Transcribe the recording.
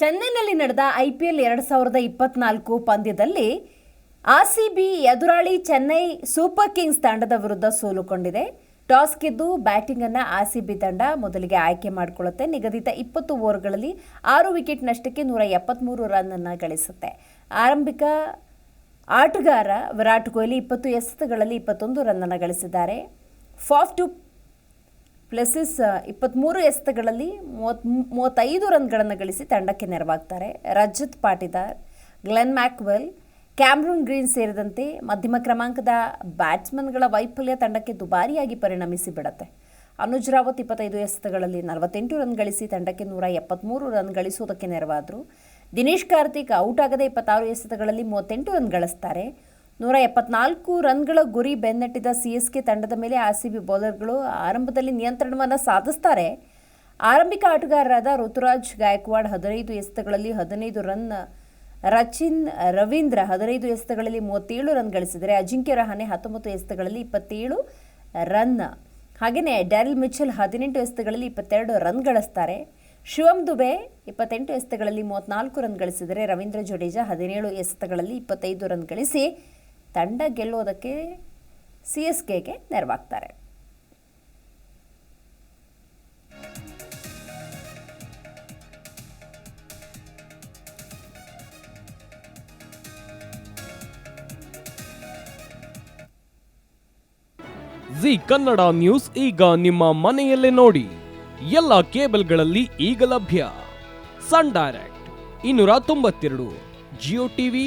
ಚೆನ್ನೈನಲ್ಲಿ ನಡೆದ ಐಪಿಎಲ್ ಎರಡು ಸಾವಿರದ ಇಪ್ಪತ್ನಾಲ್ಕು ಪಂದ್ಯದಲ್ಲಿ ಆರ್ಸಿಬಿ ಎದುರಾಳಿ ಚೆನ್ನೈ ಸೂಪರ್ ಕಿಂಗ್ಸ್ ತಂಡದ ವಿರುದ್ಧ ಸೋಲುಕೊಂಡಿದೆ ಟಾಸ್ ಗೆದ್ದು ಸಿ ಆರ್ಸಿಬಿ ತಂಡ ಮೊದಲಿಗೆ ಆಯ್ಕೆ ಮಾಡಿಕೊಳ್ಳುತ್ತೆ. ನಿಗದಿತ ಇಪ್ಪತ್ತು ಓವರ್ಗಳಲ್ಲಿ ಆರು ವಿಕೆಟ್ ನಷ್ಟಕ್ಕೆ ನೂರ ಎಪ್ಪತ್ಮೂರು ರನ್ ಅನ್ನ ಗಳಿಸುತ್ತೆ. ಆರಂಭಿಕ ಆಟಗಾರ ವಿರಾಟ್ ಕೊಹ್ಲಿ ಇಪ್ಪತ್ತು ಎಸೆತಗಳಲ್ಲಿ ಇಪ್ಪತ್ತೊಂದು ರನ್ ಅನ್ನು ಗಳಿಸಿದ್ದಾರೆ. ಫಾಫ್ ಟು ಪ್ಲಸಸ್ ಇಪ್ಪತ್ತ್ಮೂರು ಎಸೆತಗಳಲ್ಲಿ ಮೂವತ್ ಮೂವತ್ತೈದು ರನ್ಗಳನ್ನು ಗಳಿಸಿ ತಂಡಕ್ಕೆ ನೆರವಾಗ್ತಾರೆ. Rajat Patidar, Glenn Maxwell, Cameron Green ಸೇರಿದಂತೆ ಮಧ್ಯಮ ಕ್ರಮಾಂಕದ ಬ್ಯಾಟ್ಸ್ಮನ್ಗಳ ವೈಫಲ್ಯ ತಂಡಕ್ಕೆ ದುಬಾರಿಯಾಗಿ ಪರಿಣಮಿಸಿ ಬಿಡತ್ತೆ. ಅನುಜ್ ರಾವತ್ ಇಪ್ಪತ್ತೈದು ಎಸೆತಗಳಲ್ಲಿ ನಲವತ್ತೆಂಟು ರನ್ ಗಳಿಸಿ ತಂಡಕ್ಕೆ ನೂರ ಎಪ್ಪತ್ತ್ಮೂರು ರನ್ ಗಳಿಸುವುದಕ್ಕೆ ನೆರವಾದರು. ದಿನೇಶ್ ಕಾರ್ತಿಕ್ ಔಟ್ ಆಗದೆ ಇಪ್ಪತ್ತಾರು ಎಸೆತಗಳಲ್ಲಿ ಮೂವತ್ತೆಂಟು ರನ್ ಗಳಿಸ್ತಾರೆ. ನೂರ ಎಪ್ಪತ್ನಾಲ್ಕು ರನ್ಗಳ ಗುರಿ ಬೆನ್ನಟ್ಟಿದ ಕೆ ತಂಡದ ಮೇಲೆ ಆರ್ ಸಿ ಬಿ ಬೌಲರ್ಗಳು ಆರಂಭದಲ್ಲಿ ನಿಯಂತ್ರಣವನ್ನು ಸಾಧಿಸ್ತಾರೆ. ಆರಂಭಿಕ ಆಟಗಾರರಾದ ಋತುರಾಜ್ ಗಾಯಕ್ವಾಡ್ ಹದಿನೈದು ಎಸೆತಗಳಲ್ಲಿ ಹದಿನೈದು ರನ್, ರಚಿನ್ ರವೀಂದ್ರ ಹದಿನೈದು ಎಸೆತಗಳಲ್ಲಿ ಮೂವತ್ತೇಳು ರನ್ ಗಳಿಸಿದರೆ, ಅಜಿಂಕ್ಯ ರಹಾನೆ ಹತ್ತೊಂಬತ್ತು ಎಸೆತಗಳಲ್ಲಿ ಇಪ್ಪತ್ತೇಳು ರನ್. ಹಾಗೆಯೇ ಡ್ಯಾರಿಲ್ ಮಿಚೆಲ್ ಹದಿನೆಂಟು ಎಸೆತಗಳಲ್ಲಿ ಇಪ್ಪತ್ತೆರಡು ರನ್ ಗಳಿಸ್ತಾರೆ. ಶಿವಂ ದುಬೆ ಇಪ್ಪತ್ತೆಂಟು ಎಸೆತಗಳಲ್ಲಿ ಮೂವತ್ತ್ನಾಲ್ಕು ರನ್ ಗಳಿಸಿದರೆ, ರವೀಂದ್ರ ಜಡೇಜಾ ಹದಿನೇಳು ಎಸೆತಗಳಲ್ಲಿ ಇಪ್ಪತ್ತೈದು ರನ್ ಗಳಿಸಿ ತಂಡ ಗೆಲ್ಲೋದಕ್ಕೆ ಸಿ ಎಸ್ ಕೆಗೆ ನೆರವಾಗ್ತಾರೆ. ಜಿ ಕನ್ನಡ ನ್ಯೂಸ್ ಈಗ ನಿಮ್ಮ ಮನೆಯಲ್ಲೇ ನೋಡಿ. ಎಲ್ಲ ಕೇಬಲ್ಗಳಲ್ಲಿ ಈಗ ಲಭ್ಯ. ಸನ್ ಡೈರೆಕ್ಟ್, ಇನ್ನೂರ ತೊಂಬತ್ತೆರಡು, ಜಿಯೋ ಟಿವಿ